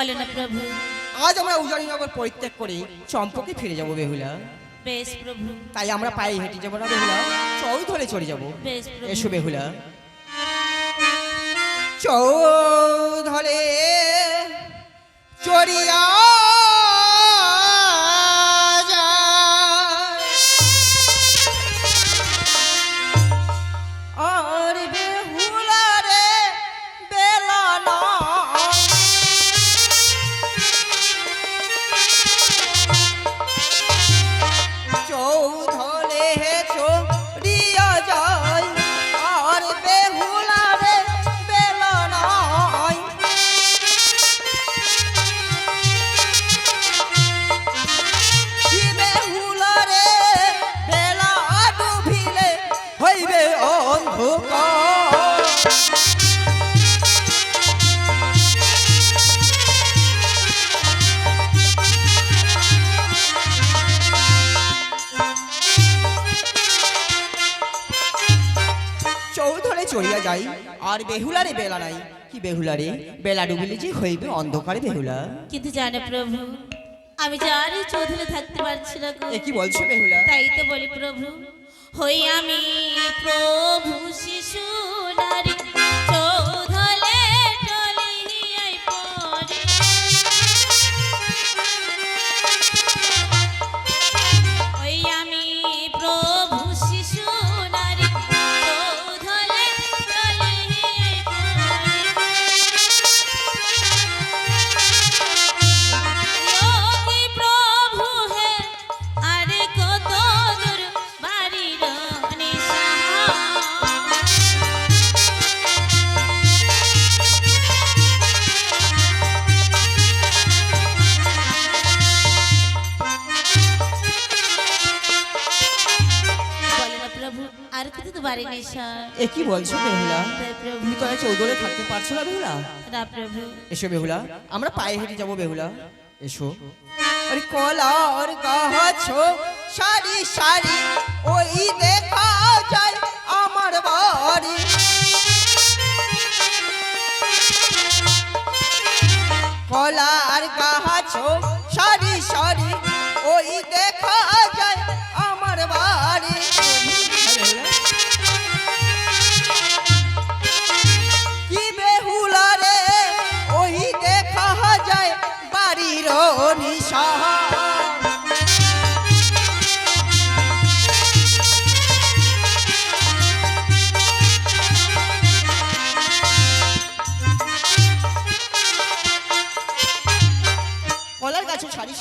বলে না প্রভু। আজ আমরা উজানিনগর পরিত্যাগ করে চম্পকে ফিরে যাব বেহুলা। বেশ প্রভু। তাই আমরা পায়ে হেঁটে যাব না বেহুলা চৌ ধরে চলে যাব। এসো বেহুলা। চৌ ধরে চড়িয়া আর বেহুলারে বেলা নাই। কি বেহুলারে? বেলা ডুবিলে যে হইবে অন্ধকারে বেহুলা। কিন্তু জানে প্রভু আমি জানি চৌধুরী থাকতে পারছি না গো। এ কি বলছো বেহুলা? তাই তো বলি প্রভু হই আমি প্রভু শিশু নারী আর কত তো এ কি বলছো বেহুলা? তুমি তো আর চৌধরে থাকতে পারছ না বেহুলা? না প্রভু। এসো বেহুলা আমরা পায়ে হেঁটে যাব বেহুলা। এসো। আরে কলার গাছ সারি সারি ওই দেখা যায় আমার বাড়ি। কলার গাছ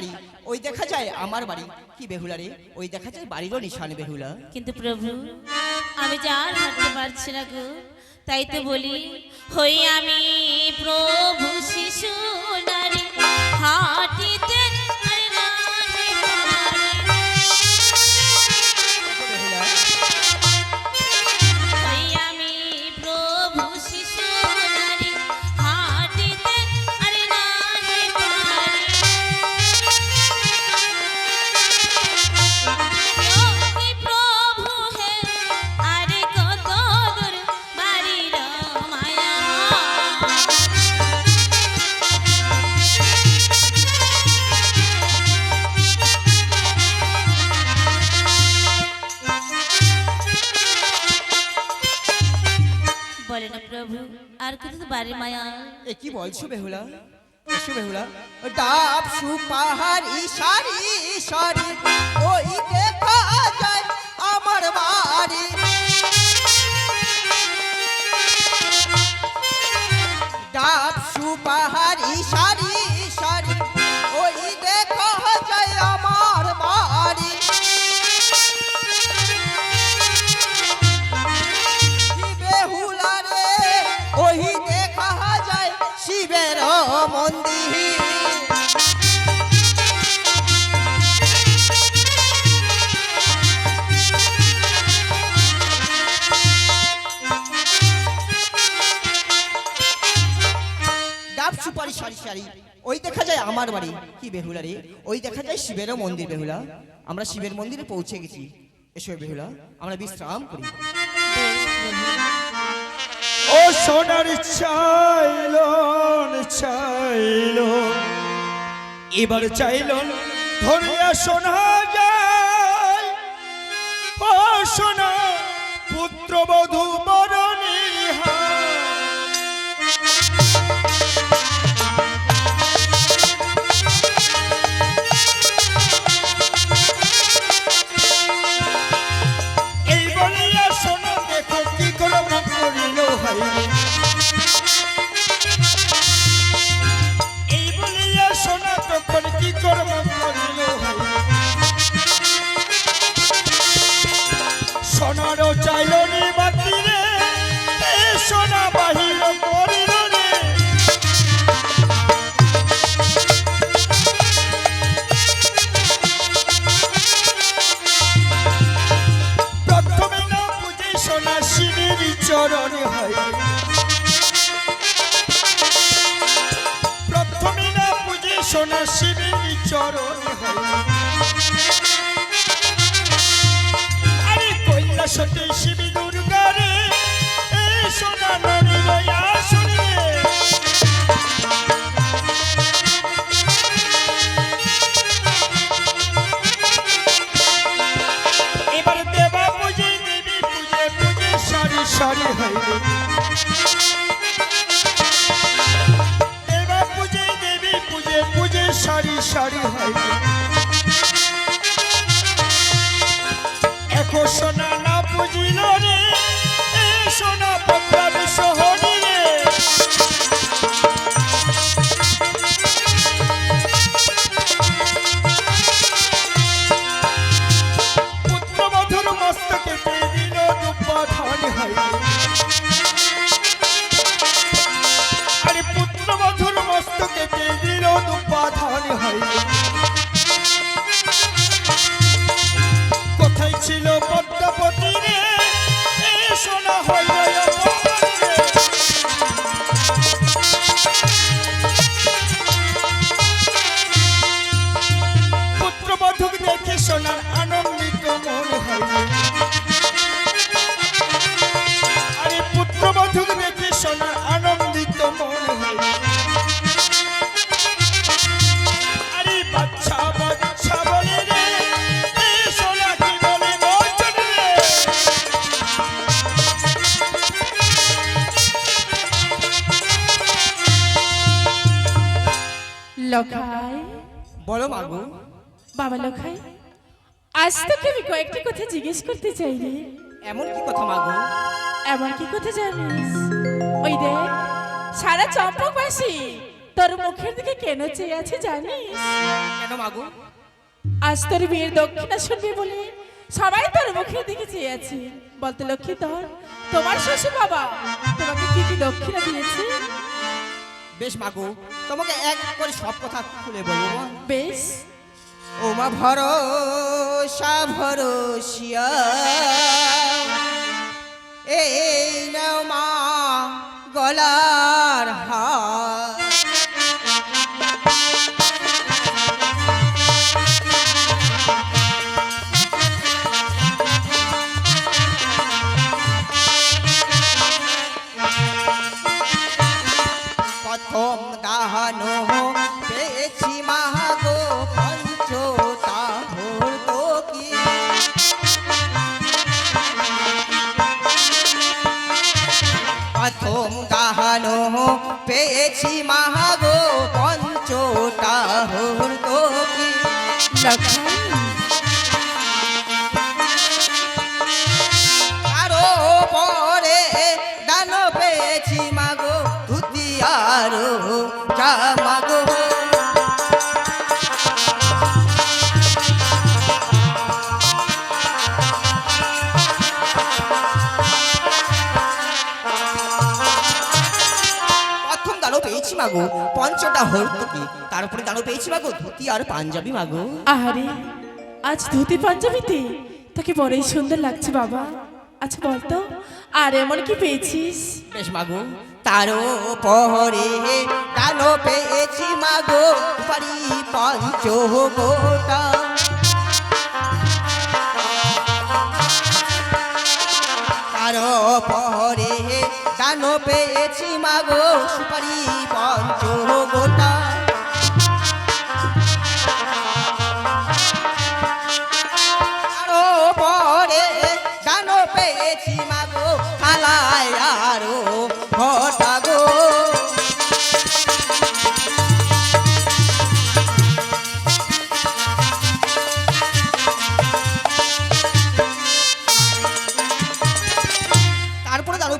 সারি ওই দেখা যায় আমার বাড়ি। কি বেহুলা রে? ওই দেখা যায় বাড়িরও নিশান বেহুলা। কিন্তু প্রভু, আমি যা হাঁটতে পারছি না গো। তাই তো বলি, হই আমি প্রভু শিশু নারী। হাঁটিতে আর কিছু তো বাড়ির মায়া। এ কি বলছো বেহুলা? এসো বেহুলা। ডাব সুপাহার ইশারি ইশারি ওই দেখা যায় আমার বাড়ি। ডাব ডাব সুপারি সারি সারি। ওই দেখা যায় আমার বাড়ি। কি বেহুলা রে? ওই দেখা যায় শিবেরও মন্দির বেহুলা। আমরা শিবের মন্দিরে পৌঁছে গেছি। এসো বেহুলা, আমরা বিশ্রাম করি। ও সোনার চাইলন চাইল এবার চাইলন ধরিয়া সোনা যায়। ও সোনা পুত্রবধূ বুঝে সোনা শিবের চরণ আরে কৈলাসতে শিবি দুর্গারে সোনা নড়িল আসরে এবার দেবা পুজে, দেবী পুজে পুজে সারি সারি হইবে সোনার আনন্দিত মন হইল আরে পুত্রবধূক দেখে সোনার আনন্দিত মন হইল আরে বাচ্চা বাচ্চা বলে রে সোনা কি বলে বচন রে? লখাই? বলো মাগো বাবা লখাই? আজ তোকে আমি কয়েকটি কথা জিজ্ঞেস করতে চাই রে এমন কি কথা মাগো এমন কি কথা জানিস? ওই দেখ সারা চম্পকবাসী তোর মুখের দিকে কেন চেয়ে আছে জানিস? কেন মাগো আজ তোর বিয়ের দক্ষিণা শুনবি বলে সবাই তোর মুখের দিকে চেয়ে আছে। বলতে লক্ষ্মী তোর তোমার শ্বশুর বাবা তোমাকে কি কি দক্ষিণা দিয়েছে? বেশ মাগো তোমাকে এক করে সব কথা খুলে বলব বেশ। ও মা ভরসা ভরসিয়া। এই নাও মা গলার হার। Mm-hmm. মাগো? পঞ্চটা হর্তুকি তারপরে দানও পেয়েছি মাগো? ধুতি আর পাঞ্জাবি মাগো। আহারে আজ ধুতি পাঞ্জাবিতে? তোকে বড়ই সুন্দর লাগছে বাবা। আচ্ছা বলতো আর এমন কি পেয়েছিস? বেশ মাগো তারও পরে দানো পেয়েছি মাগো। পারি পঞ্চ গোটা তারও পরে দান পেয়েছি মাগো সুপারি পঞ্চ গোটা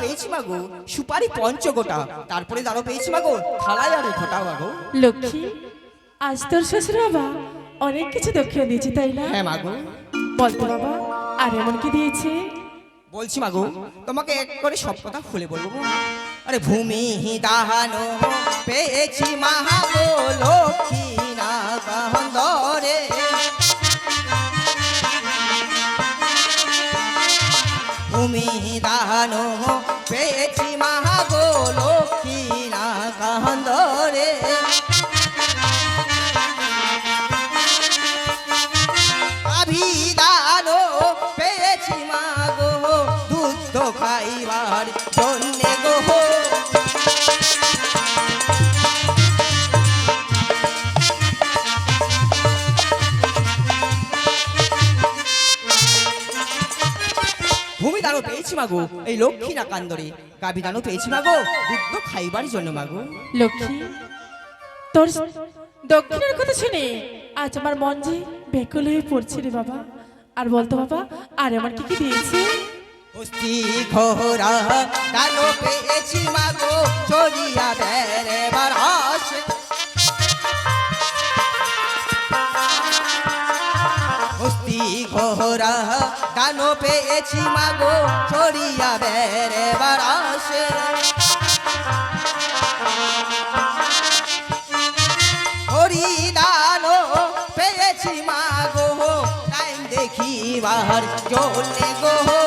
পেয়েছি মাগো সুপারি পঞ্চগোটা। তারপরে দাঁড়ো পেয়েছি মাগো থালায় আরও ঘটা মাগো লক্ষ্মী আজ তোর শ্বশুর বাবা অনেক কিছু দক্ষিণা দিয়েছে তাই না? হ্যাঁ মাগো বলতো বাবা আর এমন কি দিয়েছে? বলছি মাগো তোমাকে এক করে সব কথা খুলে বলব আরে ভূমি দাহানো পেয়েছি মাহাগো লক্ষ্মী না গন্ধরে ভূমি দাহানো পেয়েছি মাগো এই লক্ষ্মী না কান্দরে? গাভী দানো পেয়েছি মাগো দুগ্ধ খাইবার জন্য মাগো। লক্ষ্মী তোর দক্ষিণের কথা শুনে আজ আমার মন যে বেকুল হয়ে পড়ছে রে বাবা। আর বলতো বাবা আর আমার কি কি দিয়েছে? হস্তি ঘোরা কালো পেয়েছি পেয়েছি মাগো চড়িয়া বেড়ে বারাসে হরিদানো পেয়েছি মাগো টাইম দেখি বাহার চলে গো।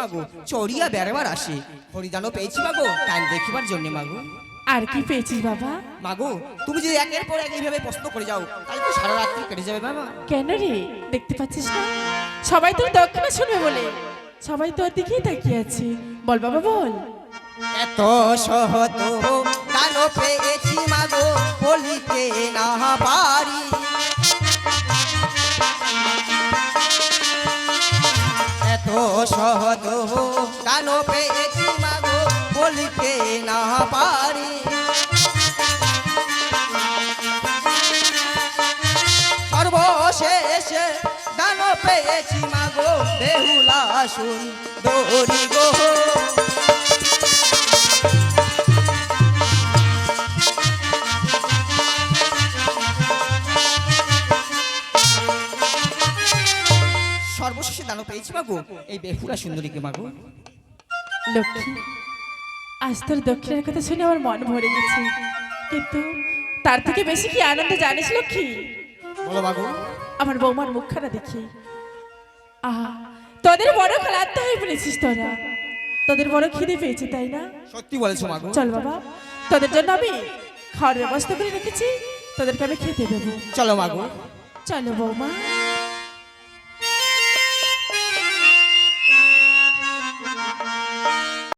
মাগো? চড়িয়া বেড়াবার আসে। হরিদানও পেয়েছি মাগো টাইম দেখিবার জন্য মাগো। আর কি পেয়েছিস বাবা? মাগো তুমি যদি একের পর এক এইভাবে প্রশ্ন করে যাও তাহলে তো সারা রাত্রি কেটে যাবে মামা। কেন রে? দেখতে পাচ্ছিস না? সবাই তোর দক্ষিণা শুনবে বলে। সবাই তোর দিকেই তাকিয়ে আছে। বল বাবা বল। এত সহত দানো পেয়েছি মাগো বলিতে না পারি। এত সহত দানো পেয়েছি মাগো বলিতে না পারি। সর্বশেষে দানো পেয়েছি বেহুলা শুন গো। পেয়েছি মাগো। এই বেহুলা সুন্দরীকে মাগো। লক্ষ্মী আজ তোর দক্ষিণের কথা শুনে আমার মন ভরে গেছে। কিন্তু তার থেকে বেশি কি আনন্দ জানিস লক্ষ্মী? বলো মাগো। আমার বৌমার মুখখানা দেখি। আহা তোদের বড় ক্লান্ত হয়ে পড়েছিস তোরা। তোদের বড় খিদে পেয়েছে তাই না? সত্যি বলেছ মাগো। চল বাবা তোদের জন্য আমি খাওয়ার ব্যবস্থা করে রেখেছি। তোদেরকে আমি খেতে দেবো। চলো মাগো। চলো বৌমা।